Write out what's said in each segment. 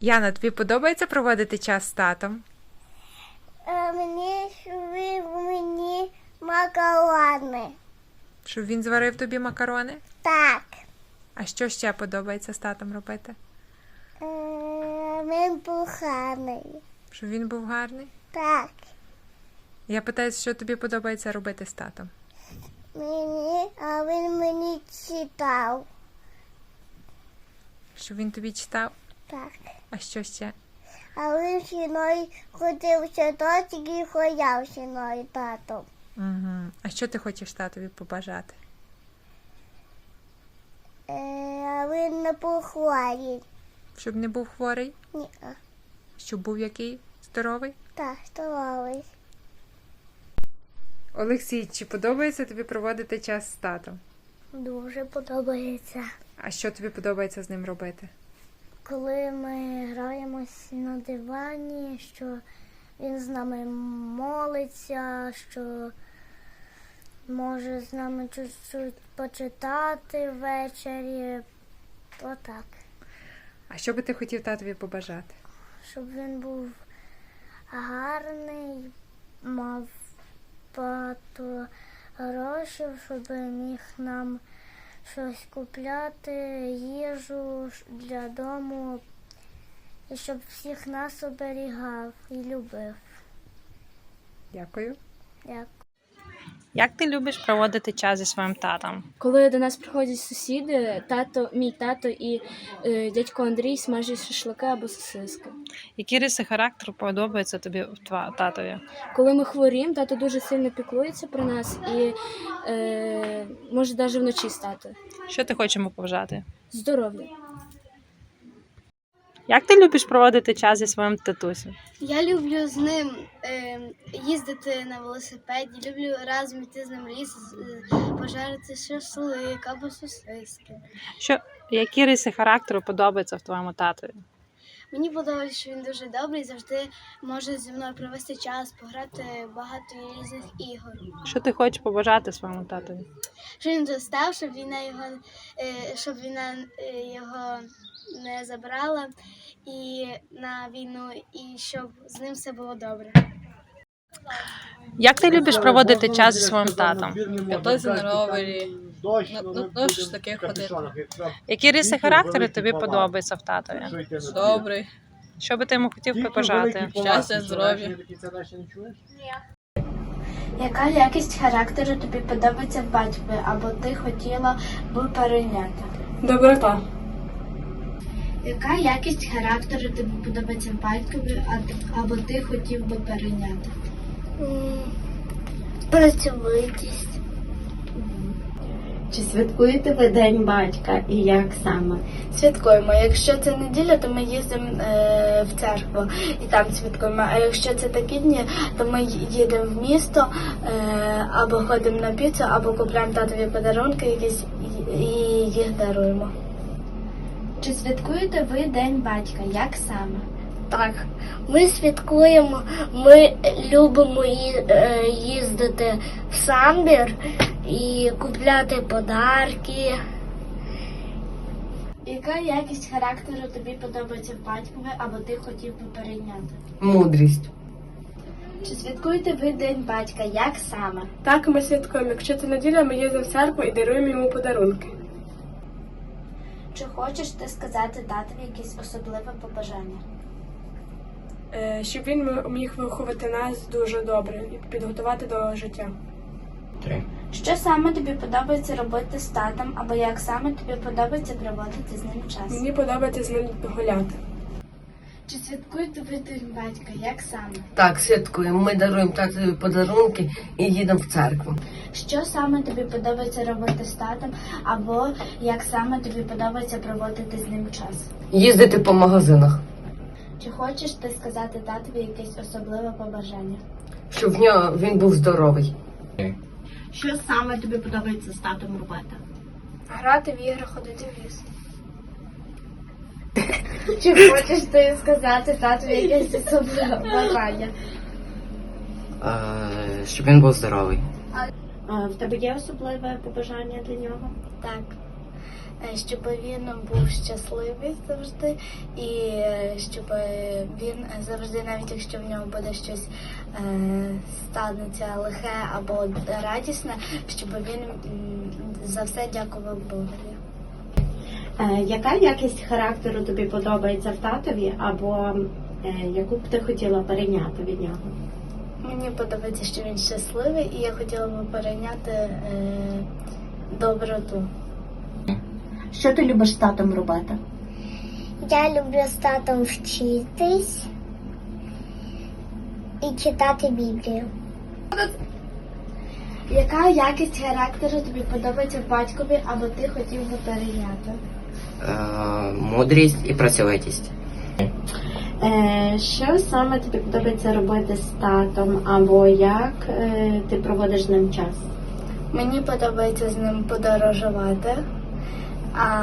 Яна, тобі подобається проводити час з татом? Е, Мені швив мені макарони. Щоб він зварив тобі макарони? Так. А що ще подобається з татом робити? Е, Він поганий. Щоб він був гарний? Так. Я питаю, що тобі подобається робити з татом? Мені, а він мені читав. Щоб він тобі читав? Так. А що ще? А він зі мною ходив садочок і ходяв зі мною татом. Угу. А що ти хочеш татові побажати? Е, А він не похворий. Щоб не був хворий? Ні, Щоб був який? Здоровий? так, здоровий. Олексій, чи подобається тобі проводити час з татом? Дуже подобається. А що тобі подобається з ним робити? Коли ми граємось на дивані, що він з нами молиться, що може з нами чуть-чуть почитати ввечері. Отак. А що би ти хотів татові побажати? Щоб він був гарний, мав багато грошей, щоб міг нам щось купляти, їжу для дому, і щоб всіх нас оберігав і любив. Дякую. Дякую. Як ти любиш проводити час зі своїм татом? Коли до нас приходять сусіди, тато, мій тато і е, дядько Андрій смажать шашлики або сосиски. Які риси характеру подобаються тобі в тва- татові? Коли ми хворіємо, тато дуже сильно піклується про нас і е, може навіть вночі стати. Що ти хочеш йому побажати? Здоров'я. Як ти любиш проводити час зі своїм татусем? Я люблю з ним е, їздити на велосипеді, люблю разом йти з ним ліс, е, пожарити шашлик або сосиски. Що, які риси характеру подобаються в твоєму татові? Мені подобається, що він дуже добрий, завжди може зі мною провести час, пограти багато різних ігор. Що ти хочеш побажати своєму татові? Щоб він достав, щоб війна його, е, щоб війна е, його не забрала і на війну, і щоб з ним все було добре. Як ти любиш проводити час зі своїм татом? Кататися на ровері, на- на- на шашлики ходити. Які риси характеру тобі подобаються в татові? Добрий. Що би ти йому хотів побажати? Щастя, здоров'я. Яка якість характеру тобі подобається в батькові, або ти хотіла б перейняти? Доброта. Яка якість характеру тобі подобається батькові, або ти хотів би перейняти? Працьовитість. Чи святкуєте ви День батька і як саме? Святкуємо. Якщо це неділя, то ми їздимо е, в церкву і там святкуємо. А якщо це такі дні, то ми їдемо в місто е, або ходимо на піцу, або купуємо татові подарунки якісь і, і їх даруємо. Чи святкуєте ви День батька? Як саме? Так, ми святкуємо, ми любимо е, їздити в самбір і купляти подарки. Яка якість характеру тобі подобається в батькові, або ти хотів би перейняти? Мудрість. Чи святкуєте ви День батька? Як саме? Так, ми святкуємо. Якщо це неділя, ми їздимо в церкву і даруємо йому подарунки. Чи хочеш ти сказати татові якесь особливе побажання? Е, щоб він міг виховати нас дуже добре і підготувати до життя. Що саме тобі подобається робити з татом, або як саме тобі подобається проводити з ним час? Мені подобається з ним гуляти. Чи святкуєте ви День батька? Як саме? Так, святкуємо. Ми даруємо татові подарунки і їдемо в церкву. Що саме тобі подобається робити з татом, або як саме тобі подобається проводити з ним час? Їздити по магазинах, Чи хочеш ти сказати татові якесь особливе побажання? щоб в нього він був здоровий. Що саме тобі подобається з татом робити? Грати в ігри, ходити в ліс. Чи хочеш ти сказати татові якесь особливе бажання? Щоб він був здоровий. А, в тебе є особливе побажання для нього? Так. е, щоб він був щасливий завжди, і е, щоб е, він завжди, навіть якщо в нього буде щось е, станеться лихе або радісне, щоб він м, за все дякував Богові. Е, яка якість характеру тобі подобається в татові, або е, яку б ти хотіла перейняти від нього? Мені подобається, що він щасливий, і я хотіла би перейняти е, доброту. Що ти любиш з татом робити? Я люблю з татом вчитись і читати Біблію. Яка якість характеру тобі подобається в батькові, або ти хотів би перейняти? Е, мудрість і працьовитість. Е, що саме тобі подобається робити з татом, або як е, ти проводиш з ним час? Мені подобається з ним подорожувати а,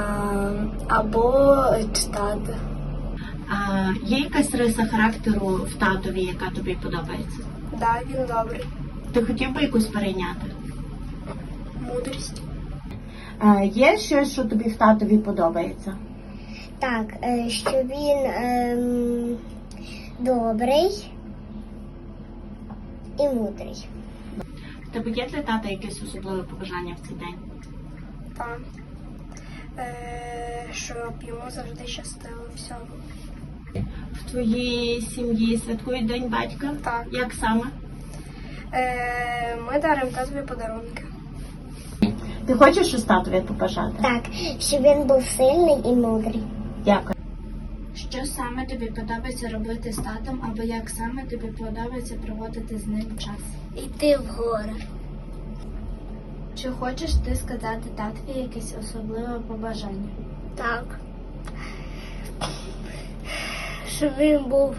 або читати. А, є якась риса характеру в татові, яка тобі подобається? Да, він добрий. Ти хотів би якусь перейняти? Мудрість. А, є щось, що тобі в татові подобається? Так, е, що він ем, добрий і мудрий. В тебе є для тата якесь особливе побажання в цей день? Так. Е, щоб йому завжди щастило всьому. В твоїй сім'ї святкують День батька? Так. Як саме? Е, ми даримо татові подарунки. Ти хочеш щось татові побажати? Так, щоб він був сильний і мудрий. Дякую. Що саме тобі подобається робити з татом, або як саме тобі подобається проводити з ним час? Йти в гори. Чи хочеш ти сказати татові якесь особливе побажання? Так. Щоб він був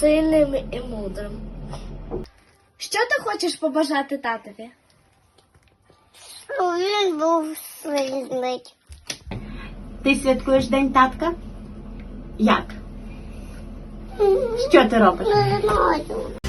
сильним і мудрим. Що ти хочеш побажати татові? Він був сильний. Ти святкуєш День татка? Як? Що ти робиш? Не знаю.